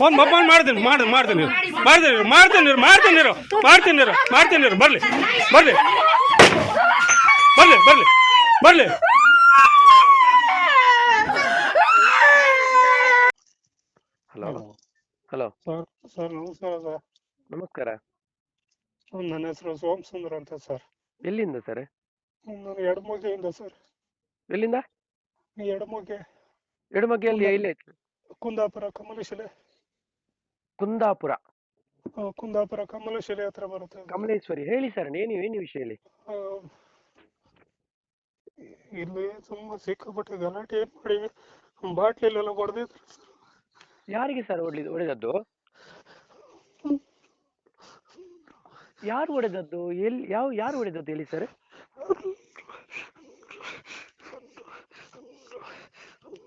Phone phone ಮಾಡ್ತೀನಿ ಮಾಡಿ ಮಾಡ್ತೀನಿ ಮಾಡ್ತೀನಿ ಮಾಡ್ತೀನಿ ಮಾಡ್ತೀನಿ ಮಾಡ್ತೀನಿ ಮಾಡ್ತೀನಿ ಬರಲಿ ಬರ್ಲಿ ಬರ್ಲಿ ಬರ್ಲಿ ಬರ್ಲಿ. ಹಲೋ. ಹಲೋ. ಸರ್ ಸರ್ ನಮಸ್ಕಾರ ಸರ್. ನಮಸ್ಕಾರ. ನನ್ನ ಹೆಸರು ಸೋಮ್ ಸುಂದರ್ ಅಂತ ಸರ್. ಎಲ್ಲಿಂದ ಸರ್? ನಾನು ಎಡಮುಗೆಯಿಂದ ಸರ್. ಎಲ್ಲಿಂದ? ಎಡಮುಗೆ ಎಡಮಗ್ಗೆ ಅಲ್ಲಿ ಎಲ್ಲಿ? ಕುಂದಾಪುರ ಕಮಲಶಿಲೆ. ಕುಂದಾಪುರ. ಆ, ಕುಂದಾಪುರ ಕಮಲೇಶ್ವರಿ ಹತ್ರ ಬರುತ್ತೆ ಅದು. ಕಮಲೇಶ್ವರಿ. ಹೇಳಿ ಸರ್ ಏನು ಏನು ವಿಷಯ ಹೇಳಿ? ಆ, ಇಲ್ಲಿ ತುಂಬಾ ಸಿಕ್ಕಾಪಟ್ಟೆ ಗಲಾಟೆ ಮಾಡಿ ಬಾಟ್ಲಿಲೆಲ್ಲ ಹೊಡೆದಿದ್ರು ಯಾರಿಗೆ ಸರ್ ಹೊಡೆದ ಹೊಡೆದದ್ದು? ಯಾರು ಹೊಡೆದದ್ದು? ಎಲ್ಲಿ ಯಾವ ಯಾರು ಹೊಡೆದದ್ದು ಹೇಳಿ ಸರ್?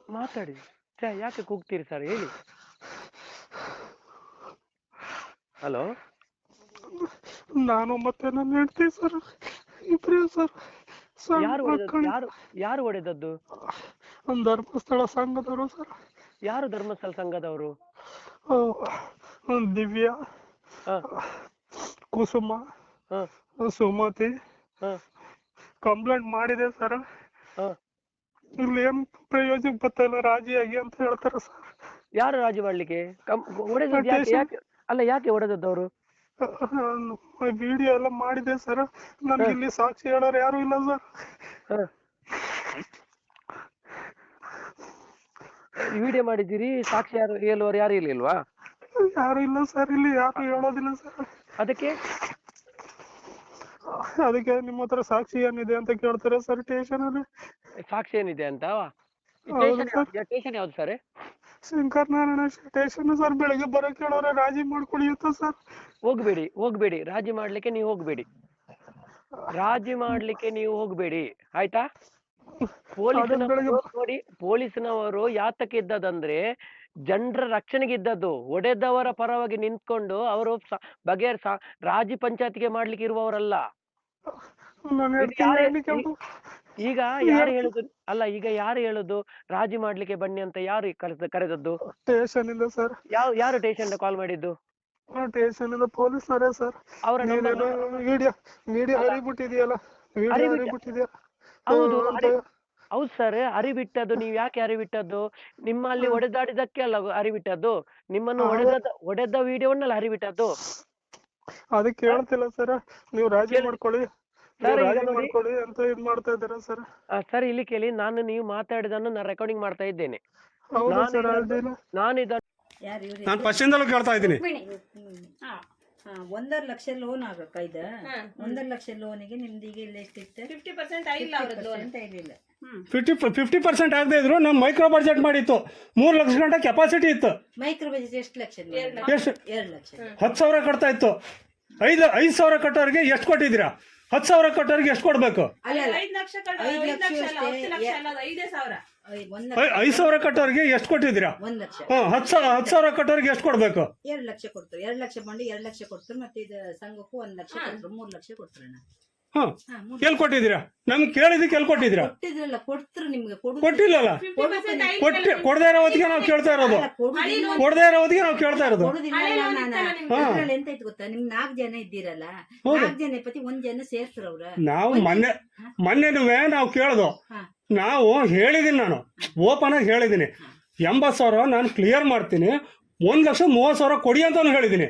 ಮಾತಾಡಿ. ಯಾಕೆ ಕೂಗ್ತೀರಿ ಸರ್? ಹೇಳಿ. ಹಲೋ? ನಾನು ಮತ್ತೆ ನನ್ನ ಹೆಂಡತಿ ಸರ್ ಇಬ್ರೇ ಸರ್ ಯಾರು ಹೊಡೆದದ್ದು? ಮಕ್ಕಳು. ಯಾರು ಯಾರು ಹೊಡೆದದ್ದು? ಧರ್ಮಸ್ಥಳ ಸಂಘದವರು ಸರ್ ಯಾರು ಧರ್ಮಸ್ಥಳ ಸಂಘದವರು? ಆ, ದಿವ್ಯಾ ಹ ಕುಸುಮ ಹ ಸುಮತಿ. ಹ ಕಂಪ್ಲೇಂಟ್ ಮಾಡಿದೆ ಸರ್ ಹ ಇಲ್ಲಿ ಏನ್ ಪ್ರಯೋಜನ ಬರ್ತಾಯಿಲ್ಲ ರಾಜಿಯಾಗಿ ಅಂತ ಹೇಳ್ತಾರೆ ಸರ್ ಯಾರು ರಾಜಿ ಮಾಡ್ಲಿಕ್ಕೆ? ಕಂ ಹೊಡೆದದ್ದು ಯಾಕೆ ಯಾಕೆ ಅಲ್ಲ ಯಾಕೆ ಹೊಡೆದದ್ದು ಅವರು? ವಿಡಿಯೋ ಎಲ್ಲ ಮಾಡಿದೆ ಸರ್ ನನ್ಗೆ ಇಲ್ಲಿ ಸಾಕ್ಷಿ ಹೇಳೋರು ಯಾರು ಇಲ್ಲ ಸರ್ ವಿಡಿಯೋ ಮಾಡಿದ್ದೀರಿ ಸಾಕ್ಷಿ ಯಾರು ಹೇಳುವವರು ಯಾರು ಇರ್ಲಿಲ್ವಾ ಯಾರು ಇಲ್ಲ ಸರ್ ಇಲ್ಲಿ ಯಾರು ಹೇಳೋದಿಲ್ಲ ಸರ್ ಅದಕ್ಕೆ? ಅದಕ್ಕೆ ನಿಮ್ಮ ಹತ್ರ ಸಾಕ್ಷಿ ಏನಿದೆ ಅಂತ ಕೇಳ್ತಾರೆ ಸರ್ ಸ್ಟೇಷನ್ ಅಲ್ಲಿ? ಸಾಕ್ಷಿ ಏನಿದೆ ಅಂತ. ಸ್ಟೇಷನ್ ಯಾವ್ದು? Sir Shankar Narayana station sir ಬೆಳಿಗ್ಗೆ ಬರಕ್ ಹೇಳೋರೆ ರಾಜಿ ಮಾಡ್ಕೊಳ್ಳಿ ಅಂತ ಸರ್ ಹೋಗ್ಬೇಡಿ ಹೋಗ್ಬೇಡಿ. ರಾಜಿ ಮಾಡ್ಲಿಕ್ಕೆ ನೀವು ಹೋಗ್ಬೇಡಿ. ರಾಜಿ ಮಾಡ್ಲಿಕ್ಕೆ ನೀವು ಹೋಗ್ಬೇಡಿ. ಆಯ್ತಾ? ಪೊಲೀಸ್ನವರು ನೋಡಿ ಪೊಲೀಸ್ನವರು ಯಾತಕ್ಕೆ ಇದ್ದದಂದ್ರೆ ಜನರ ರಕ್ಷಣೆಗೆ ಇದ್ದದ್ದು ಒಡೆದವರ ಪರವಾಗಿ ನಿಂತ್ಕೊಂಡು ಅವರು ಬಗೆ ರಾಜಿ ಪಂಚಾಯತಿಗೆ ಮಾಡ್ಲಿಕ್ಕೆ ಇರುವವರಲ್ಲ. ಈಗ ಯಾರು ಹೇಳುದು? ಅಲ್ಲ ಈಗ ಯಾರು ಹೇಳುದು? ರಾಜಿ ಮಾಡ್ಲಿಕ್ಕೆ ಬನ್ನಿ ಅಂತ ಯಾರು ಕರೆದ ಕರೆದದ್ದು? ಸ್ಟೇಷನ್ ಇಂದ ಸರ್. ಯಾವ ಯಾರು ಸ್ಟೇಷನ್ ಕಾಲ್ ಮಾಡಿದ್ದು? ಸ್ಟೇಷನ್ ಇಂದ ಪೊಲೀಸ್ನವರೇ ಸರ್. ಅವರ ಮೀಡಿಯಾ ವಿಡಿಯೋ ಹರಿಬಿಟ್ಟಿದೆಯಲ್ಲ ಹೌದು ಹೌದು ಸರ್ ಅರಿಬಿಟ್ಟದ್ದು ನೀವ್ ಯಾಕೆ ಅರಿಬಿಟ್ಟದ್ದು? ನಿಮ್ಮಲ್ಲಿ ಹೊಡೆದಾಡಿದಕ್ಕೆ ಅಲ್ಲ ಅರಿಬಿಟ್ಟದ್ದು? ನಿಮ್ಮನ್ನು ಒಡೆದ ಹೊಡೆದ ಹೊಡೆದ ವಿಡಿಯೋವನ್ನೆಲ್ಲ ಹರಿಬಿಟ್ಟದ್ದು ಅದಕ್ಕೆ ಹೇಳ್ತಿಲ್ಲ ಸರ್. ನೀವು ರಾಜಿ ಕೇಳಿ. ಮಾಡ್ಕೊಳ್ಳಿ. ಮಾಡ್ಕೊಳ್ಳಿ ಅಂತ ಇದ್ ಮಾಡ್ತಾ ಇದ್ದೀರಾ ಸರ್? ಸರ್ ಇಲ್ಲಿ ಕೇಳಿ ನಾನು ನೀವು ಮಾತಾಡಿದನ್ನು ನಾನು ರೆಕಾರ್ಡಿಂಗ್ ಮಾಡ್ತಾ ಇದ್ದೇನೆ. ಹೌದು ನಾನು ಸರ್ ಇದನ್ನು- ನಾನು ಇದನ್ನು ಯಾರು ಇವ್ರು ನಾನು ಫಸ್ಟಿಂದಲೂ ಕೇಳ್ತಾ ಇದ್ದೀನಿ. ಒಂದರ ಲಕ್ಷ ಲೋನ್ ಆಗಕ್ಕ ಇದ? ಒಂದರ ಲಕ್ಷ ಲೋನಿಗೆ ನಿಮ್ದು ಈಗ ಎಷ್ಟು ಎಷ್ಟಿತ್ತು? ಫಿಫ್ಟಿ ಪರ್ಸೆಂಟ್ ಆಗಿಲ್ಲ ಅವ್ರದ್ದು ಲೋನ್ ಅಂತ ಇರಲಿಲ್ಲ ಫಿಫ್ಟಿ ಫಿಫ್ಟಿ ಪರ್ಸೆಂಟ್ ಆಗದೆ ಇದ್ರು ನಮ್ಮ ಮೈಕ್ರೋ ಬಜೆಟ್ ಮಾಡಿತ್ತು. ಮೂರು ಲಕ್ಷ ಗಂಟೆ ಕೆಪಾಸಿಟಿ ಇತ್ತು. ಮೈಕ್ರೋ ಬಜೆಟ್ ಎಷ್ಟು ಲಕ್ಷ. ಎಷ್ಟು? ಎರಡು ಲಕ್ಷ. ಹತ್ತು ಸಾವಿರ ಕಟ್ತಾ ಇತ್ತು. ಐದು ಐದು ಸಾವಿರ ಕಟ್ಟೋರಿಗೆ ಎಷ್ಟು ಕೊಟ್ಟಿದ್ದೀರಾ? ಹತ್ತು ಸಾವಿರ ಕಟ್ಟೋರಿಗೆ ಎಷ್ಟು ಕೊಡಬೇಕು? ಐದ್ ಸಾವಿರ. ಕಟ್ಟೋರಿಗೆ ಎಷ್ಟು ಕೊಟ್ಟಿದ್ದೀರಾ? ಒಂದ್ ಲಕ್ಷ. ಹಾಂ ಹತ್ತು ಸಾವಿರ ಹತ್ತು ಸಾವಿರ ಕಟ್ಟೋರಿಗೆ ಎಷ್ಟು ಕೊಡಬೇಕು? ಎರಡ್ ಲಕ್ಷ ಕೊಡ್ತಾರೆ ಎರಡ್ ಲಕ್ಷ ಬಂದು ಎರಡ್ ಲಕ್ಷ ಕೊಡ್ತಾರೆ ಮತ್ತೆ ಇದು ಸಂಘಕ್ಕೂ ಒಂದ್ ಲಕ್ಷ ಕೊಡ್ತಾರೆ ಮೂರ್ ಲಕ್ಷ ಕೊಡ್ತಾರೆ. ಹಾಂ ಎಲ್ಲಿ ಕೊಟ್ಟಿದ್ದೀರಾ? ನಮ್ಗೆ ಕೇಳಿದಕ್ಕೆ ಎಲ್ಲಿ ಕೊಟ್ಟಿದ್ದೀರಾ? ಕೊಟ್ಟಿದ್ರಲ್ಲ ಕೊಡ್ತಾರೆ ನಿಮ್ಗೆ ಕೊಡು ಕೊಟ್ಟಿಲ್ಲಲ್ಲ? ಕೊಟ್ಟಿ ಕೊಡದೇ ಇರೋ ಹೊತ್ತಿಗೆ ನಾವು ಕೇಳ್ತಾ ಇರೋದು. ಕೊಡದೇ ಇರೋ ಹೊತ್ತಿಗೆ ನಾವು ಕೇಳ್ತಾ ಇರೋದು. ಕೊಡುದಿಲ್ಲ ನಾನು ಎಂತ ಇತ್ತು ಗೊತ್ತಾ? ನಿಮ್ ನಾಲ್ಕು ಜನ ಇದ್ದೀರಲ್ಲ. ಹೌದು. ನಾಲ್ಕು ಜನ ಪತಿ ಒಂದ್ ಜನ ನಾವು ಮೊನ್ನೆ ಮೊನ್ನೆನುವೆ ನಾವು ಕೇಳೋದು. ನಾವು ಹೇಳಿದೀನಿ ನಾನು. ಓಪನ್ ಆಗಿ ಹೇಳಿದೀನಿ. ಎಂಬತ್ತು ಸಾವಿರ ನಾನು ಕ್ಲಿಯರ್ ಮಾಡ್ತೀನಿ. ಒಂದ್ ಲಕ್ಷ ಮೂವತ್ತು ಸಾವಿರ ಕೊಡಿ ಅಂತಾನು ಹೇಳಿದ್ದೀನಿ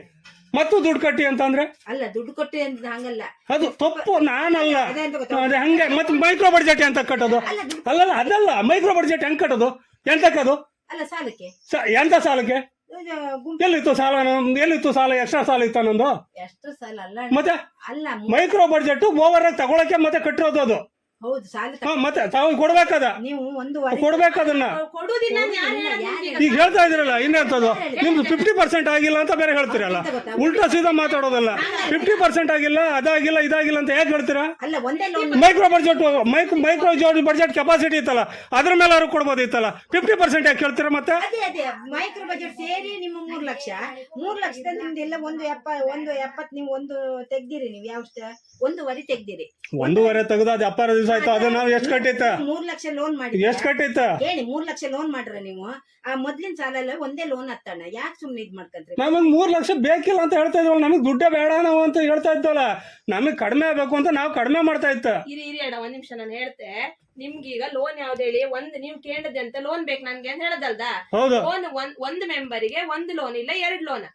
ಮತ್ತು ದುಡ್ಡು ಕಟ್ಟಿ ಅಂತಂದ್ರೆ ಅಲ್ಲ ದುಡ್ಡು ಕಟ್ಟಿ ಅಂತ ಹಂಗಲ್ಲ. ಅದು ತಪ್ಪು ನಾನಲ್ಲ. ಅದೇ ಅಂತ ಹಂಗೆ ಮತ್ತೆ ಮೈಕ್ರೋ ಬಡ್ಜೆಟ್ ಅಂತ ಕಟ್ಟೋದು? ಅಲ್ಲಲ್ಲ ಅದಲ್ಲ ಮೈಕ್ರೋ ಬಡ್ಜೆಟ್ ಹೆಂಗ್ ಕಟ್ಟೋದು? ಎಂತಕ್ಕದು ಅಲ್ಲ ಸಾಲಕ್ಕೆ. ಎಂತ ಸಾಲಕ್ಕೆ? ಎಲ್ಲಿತ್ತು ಸಾಲ ಎಲ್ಲಿತ್ತು ಸಾಲ? ಎಕ್ಸ್ಟ್ರಾ ಸಾಲ ಇತ್ತು ನಂದು ಎಷ್ಟು ಸಾಲ ಅಲ್ಲ ಮತ್ತೆ ಅಲ್ಲ ಮೈಕ್ರೋ ಬಡ್ಜೆಟ್ ಓವರ್ ಆಗಿ ತಗೊಳಕ್ಕೆ ಮತ್ತೆ ಕಟ್ಟಿರೋದು ಅದು. ಹೌದು ಸಾಲ ಹಾ ಮತ್ತೆ ತಾವು ಕೊಡ್ಬೇಕದ? ನೀವು ಒಂದು ಕೊಡ್ಬೇಕು ಅದನ್ನ. ಕೊಡುದಿಲ್ಲ ಅಂತ ಯಾರು ಕೊಡುದಿಲ್ಲ, ಹೇಳೋದು ಯಾರು ನಿಮ್ಗೆ? ಈಗ ಹೇಳ್ತಾ ಇದ್ರಲ್ಲ ಇನ್ನೆಂತದ್ದು ನಿಮ್ದು ಫಿಫ್ಟಿ ಪರ್ಸೆಂಟ್ ಆಗಿಲ್ಲ ಅಂತ ಬೇರೆ ಹೇಳ್ತೀರಲ್ಲ. ಉಲ್ಟಾ ಸೀದಾ ಮಾತಾಡೋದಲ್ಲ. ಫಿಫ್ಟಿ ಪರ್ಸೆಂಟ್ ಆಗಿಲ್ಲ ಅದಾಗಿಲ್ಲ ಇದಾಗಿಲ್ಲ ಅಂತ ಯಾಕೆ ಹೇಳ್ತೀರಾ? ಅಲ್ಲ ಒಂದೇ loan micro budget mic micro budget capacity ಇತ್ತಲ್ಲ ಅದ್ರ ಮೇಲೆ ಅವ್ರು ಕೊಡ್ಬೋದಿತ್ತಲ್ಲ ಫಿಫ್ಟಿ ಪರ್ಸೆಂಟ್ ಯಾಕೆ ಹೇಳ್ತೀರಾ ಮತ್ತೆ? ಅದೇ ಅದೇ ಮೈಕ್ರೋ ಬಜೆಟ್ ಸೇರಿ ನಿಮ್ಮ ಮೂರ್ ಲಕ್ಷ. ಮೂರ್ ಲಕ್ಷದ ನಿಮ್ದೆಲ್ಲ ಒಂದು ಎಪ್ಪ ಒಂದು ಎಪ್ಪತ್ ನೀವು ಒಂದು ತೆಗ್ದಿರಿ ನೀವು ಯಾವ ಒಂದೂವರೆ ತೆಗ್ದಿರಿ. ಒಂದೂವರೆ ತೆಗೆದು ಅದು ಅಪ್ಪಾರ ದಿವಸ ಆಯ್ತು ಅದು ನಾವು ಎಷ್ಟು ಕಟ್ಟಿತ್ತ? ಮೂರ್ ಲಕ್ಷ ಲೋನ್ ಮಾಡಿ ಎಷ್ಟು ಕಟ್ಟಿತ್ತ? ಹೇಳಿ ಮೂರ್ ಲಕ್ಷ ಲೋನ್ ಮಾಡ್ರ ನೀವು? ಆ ಮೊದ್ಲಿನ ಸಾಲ ಎಲ್ಲ ಒಂದೇ ಲೋನ್ ಹತ್ತಣ್ಣ. ಯಾಕೆ ಸುಮ್ಮನೆ ಇದ್ ಮಾಡ್ಕೊಂಡ್ರಿ ನಮಗ್ ಮೂರ್ ಲಕ್ಷ ಬೇಕಿಲ್ಲ ಅಂತ ಹೇಳ್ತಾ ಇದ್ವಲ್ಲ ನಮಗ್ ದುಡ್ಡೇ ಬೇಡ ನಾವು ಅಂತ ಹೇಳ್ತಾ ಇದ್ವಲ್ಲ ನಮಗ್ ಕಡಿಮೆ ಆಗ್ಬೇಕು ಅಂತ ನಾವು ಕಡಿಮೆ ಮಾಡ್ತಾ ಇತ್ತ. ಇರಿ ಇರಿ ಅಣ್ಣ ಒಂದ್ ನಿಮಿಷ ನಾನು ಹೇಳ್ತೆ. ನಿಮ್ಗೀಗ ಈಗ ಲೋನ್ ಯಾವ್ದು ಹೇಳಿ? ಒಂದ್ ನೀವ್ ಕೇಳಿದೆ ಅಂತ ಲೋನ್ ಬೇಕು ನನ್ಗೆ ಅಂತ ಹೇಳದಲ್ದ? ಹೌದು. ಲೋನ್ ಒಂದ್ ಒಂದ್ ಮೆಂಬರಿಗೆ ಒಂದ್ ಲೋನ್ ಇಲ್ಲ ಎರಡ್ ಲೋನ್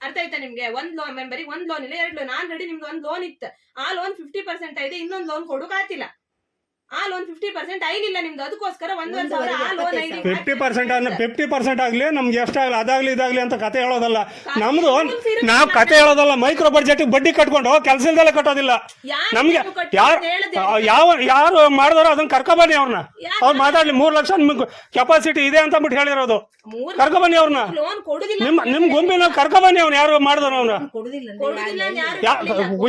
ಅರ್ಥ ಆಯ್ತಾ ನಿಮ್ಗೆ? ಒಂದ್ ಲೋನ್ ಮೆಂಬರಿಗೆ ಒಂದ್ ಲೋನ್ ಇಲ್ಲ ಎರಡ್ ಲೋನ್ ಆಲ್ರೆಡಿ ನಿಮ್ಗೆ ಒಂದ್ ಲೋನ್ ಇತ್ತು. ಆ ಲೋನ್ ಫಿಫ್ಟಿ ಪರ್ಸೆಂಟ್ ಇದೆ ಇನ್ನೊಂದ್ ಲೋನ್ ಕೊಡುಕಾತಿಲ್ಲ ಆತಿಲ್ಲ ಆ ಲೋನ್ ಫಿಫ್ಟಿ ಪರ್ಸೆಂಟ್ ಐಲಿಲ್ಲ ನಿಮ್ದು ಅದಕ್ಕೋಸ್ಕರ ಒಂದೂವರೆ ಸಾವಿರ ಆ ಲೋನ್ ಐಡಿ ಫಿಫ್ಟಿ ಪರ್ಸೆಂಟ್ ಅಂದ್ರೆ ಫಿಫ್ಟಿ ಪರ್ಸೆಂಟ್ ಆಗಲಿ ನಮ್ಗೆ ಎಷ್ಟಾಗಲಿ ಅದಾಗಲಿ ಇದಾಗಲಿ ಅಂತ ಕತೆ ಹೇಳೋದಲ್ಲ. ನಮ್ದು ನಾವು ಕತೆ ಹೇಳೋದಲ್ಲ ಮೈಕ್ರೋ ಬಡ್ಜೆಟ್ ಬಡ್ಡಿ ಕಟ್ಕೊಂಡು ಕೆಲಸ ಕಟ್ಟೋದಿಲ್ಲ. ನಮ್ಗೆ ಯಾರು ಯಾವ ಯಾರು ಮಾಡಿದಾರೋ ಅದನ್ನ ಕರ್ಕೊಬನ್ನಿ ಅವ್ರನ್ನ. ಅವ್ರು ಮಾತಾಡ್ಲಿ ಮೂರು ಲಕ್ಷ ನಿಮ್ಗೆ ಕೆಪಾಸಿಟಿ ಇದೆ ಅಂತ ಬಿಟ್ಟು ಹೇಳಿರೋದು. ಕರ್ಕೊಬನ್ನಿ ಅವ್ರನ್ನ. ನಿಮ್ಮ ನಿಮ್ ಗುಂಪಿನ ಕರ್ಕೊಬನ್ನಿ ಅವ್ನು ಯಾರು ಮಾಡಿದಾರ ಅವ್ನ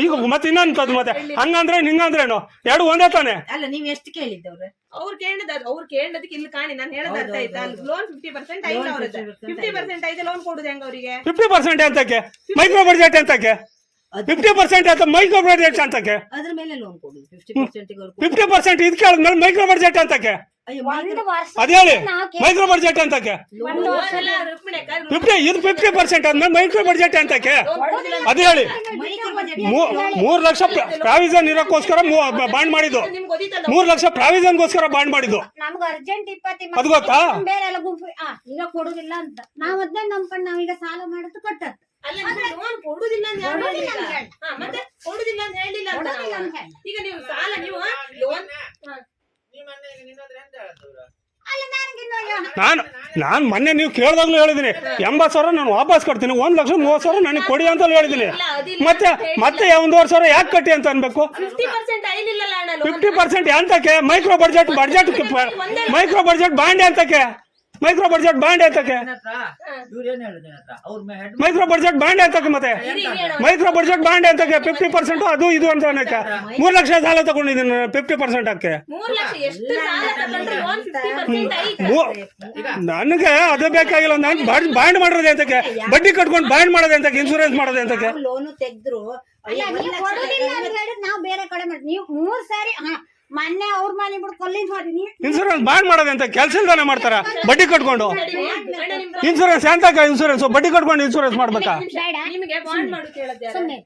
ಈಗ ಮತ್ತೆ ಇನ್ನೊಂದು ಮತ್ತೆ. ಹಂಗಂದ್ರೆ ನಿಂಗಂದ್ರೇನು ಎರಡು ಒಂದೇ ತಾನೆ. ಅಲ್ಲ ನೀವ್ ಎಷ್ಟು ಕೇಳಿದ್ದವ್ರೆ? ಅವ್ರು ಕೇಳಿದ ಅವ್ರು ಕೇಳಿದಕ್ಕೆ ಇಲ್ಲಿ ಕಾಣಿ ನಾನು ಹೇಳೋದು ಅರ್ಥ ಆಯ್ತಾ? ಲೋನ್ ಫಿಫ್ಟಿ ಪರ್ಸೆಂಟ್ ಐದು ಅವ್ರದ್ದು. 50% ಫಿಫ್ಟಿ ಪರ್ಸೆಂಟ್ ಐತೆ ಲೋನ್ ಕೊಡುದು ಹೆಂಗ ಅವರಿಗೆ? ಫಿಫ್ಟಿ ಪರ್ಸೆಂಟ್ ಅಂತಕ್ಕೆ ಮೈಕ್ರೋ ಬಡ್ಜೆಟ್ ಅಂತಕ್ಕೆ ಫಿಫ್ಟಿ ಪರ್ಸೆಂಟ್ ಅಂತ ಮೈಕ್ರೋ ಬಜೆಟ್ ಅಂತಕ್ಕೆ ಅದ್ರ ಮೇಲೆ ಲೋನ್ ಕೊಡಿ ಫಿಫ್ಟಿ ಪರ್ಸೆಂಟ್ ಫಿಫ್ಟಿ ಪರ್ಸೆಂಟ್ ಇದು ಕೇಳಿದ್ಮೇಲೆ ಮೈಕ್ರೋ ಬಡ್ಜೆಟ್ ಅಂತಕ್ಕೆ ಅಯ್ಯೋ ಒಂದು ವರ್ಷ ಹೇಳಿ ಮೈಕ್ರೋ ಬಜೆಟ್ ಅಂತಕ್ಕೆ ಫಿಫ್ಟಿ ಇದು ಫಿಫ್ಟಿ ಪರ್ಸೆಂಟ್ ಆದ್ಮೇಲೆ ಮೈಕ್ರೋ ಬಜೆಟ್ ಅಂತಕ್ಕೆ ಅದ್ ಹೇಳಿ. ಮೂರು ಲಕ್ಷ ಪ್ರಾವಿಷನ್ ಇರೋಕ್ಕೋಸ್ಕರ ಬಾಂಡ್ ಮಾಡಿದ್ದು. ಮೂರು ಲಕ್ಷ ಪ್ರಾವಿಷನ್ಗೋಸ್ಕರ ಬಾಂಡ್ ಮಾಡಿದ್ದು. ಅದು ಅರ್ಜೆಂಟ್ ಇಪ್ಪತ್ತು ಅದ್ ಗೊತ್ತಾ? ಕೊಡುದಿಲ್ಲ ಅಂತ. ನಾವ್ ಅದನ್ನ ನಂಬ್ಕೊಂಡು ನಾವೀಗ ಸಾಲ ಮಾಡೋದು ಕಟ್ಟತ್ ಅಲ್ಲ ಲೋನ್ ಕೊಡುದಿಲ್ಲ ಅಂತ ಯಾರು ಕೊಡುದಿಲ್ಲ ಹೇಳಿಲ್ಲ? ಅಂತ ಹೇಳಿ. ಹಾ, ಮತ್ತೆ ಕೊಡುದಿಲ್ಲ ಅಂತ ಹೇಳಿಲ್ಲ ಅಂತ ಕೊಡುದಿಲ್ಲ ನಾವು. ಅಂತ ಹೇಳಿ. ಈಗ ನೀವು ಸಾಲ ನೀವು ಲೋನ್ ಅಲ್ಲ ನನಗೆ ಇನ್ನು ನಾನು ನಾನು ಮೊನ್ನೆ ನೀವು ಕೇಳ್ದಾಗ್ಲೂ ಹೇಳಿದೀನಿ ಎಂಬತ್ತು ಸಾವಿರ ನಾನು ವಾಪಸ್ ಕೊಡ್ತೀನಿ. ಒಂದ್ ಲಕ್ಷ ಮೂವತ್ತು ಸಾವಿರ ನನಗೆ ಕೊಡಿ ಅಂತ ಹೇಳಿದೀನಿ ಮತ್ತೆ ಮತ್ತೆ ಒಂದೂವರೆ ಸಾವಿರ ಯಾಕೆ ಕಟ್ಟಿ ಅಂತ ಅನ್ಬೇಕು? ಫಿಫ್ಟಿ ಪರ್ಸೆಂಟ್ ಎಂತಕ್ಕೆ ಅಣ್ಣ loan fifty percent ಅಂತಕ್ಕೆ micro budget budget micro budget bond ಅಂತಕ್ಕೆ micro budget bond ಅಂತಕ್ಕೆ ಮೈಕ್ರೋ ಬಡ್ಜೆಟ್ ಬಾಂಡ್ ಅಂತಕ್ಕೆ ಮತ್ತೆ? ಮೈಕ್ರೋ ಬಡ್ಜೆಟ್ ಬಾಂಡ್ ಅಂತಕ್ಕೆ ಫಿಫ್ಟಿ ಪರ್ಸೆಂಟ್ ಅದು ಇದು ಅಂತ ಅನ್ನಕ್ಕೆ ಮೂರ್ ಲಕ್ಷ ಸಾಲ ತಗೊಂಡಿದ್ದೀನಿ ಫಿಫ್ಟಿ ಪರ್ಸೆಂಟ್ ಅಕ್ಕೆ. ನನಗೆ ಅದು ಬೇಕಾಗಿಲ್ಲ. ನಾನು ಬಾಂಡ್ ಮಾಡೋದೇ ಅಂತಕ್ಕೆ? ಬಡ್ಡಿ ಕಟ್ಕೊಂಡು ಬಾಂಡ್ ಮಾಡೋದೇ ಅಂತಕ್ಕೆ? ಇನ್ಸೂರೆನ್ಸ್ ಮಾಡೋದೇ ಅಂತಕ್ಕೆ? ಲೋನು ತೆಗೆದ್ರು ನೀವು ಕೊಡುದಿಲ್ಲ ಅಂತ ಹೇಳಿದ್ ನಾವು ಬೇರೆ ಕಡೆ ಮಾಡಿ ನೀವು ಮೂರ್ ಸಾರಿ ಮೊನ್ನೆ ಅವ್ರ ಮನೆ ಹೋದ್ರಿ ನೀವು ಇನ್ಸೂರೆನ್ಸ್ ಬಾಂಡ್ ಮಾಡೋದಂತ ಅಂತ ಕೆಲಸ ಇಲ್ದಾನೆ ಮಾಡ್ತಾರ? ಬಡ್ಡಿ ಕಟ್ಕೊಂಡು? ಇನ್ಸೂರೆನ್ಸ್ ಎಂತಕ್ಕ ಇನ್ಸೂರೆನ್ಸ್ ಬಡ್ಡಿ ಕಟ್ಕೊಂಡು ಇನ್ಸೂರೆನ್ಸ್ ಮಾಡ್ಬೇಕಾ? ಬೇಡ. ನಿಮ್ಗೆ ಬಾಂಡ್ ಯಾರು? ಸುಮ್ಮನೆ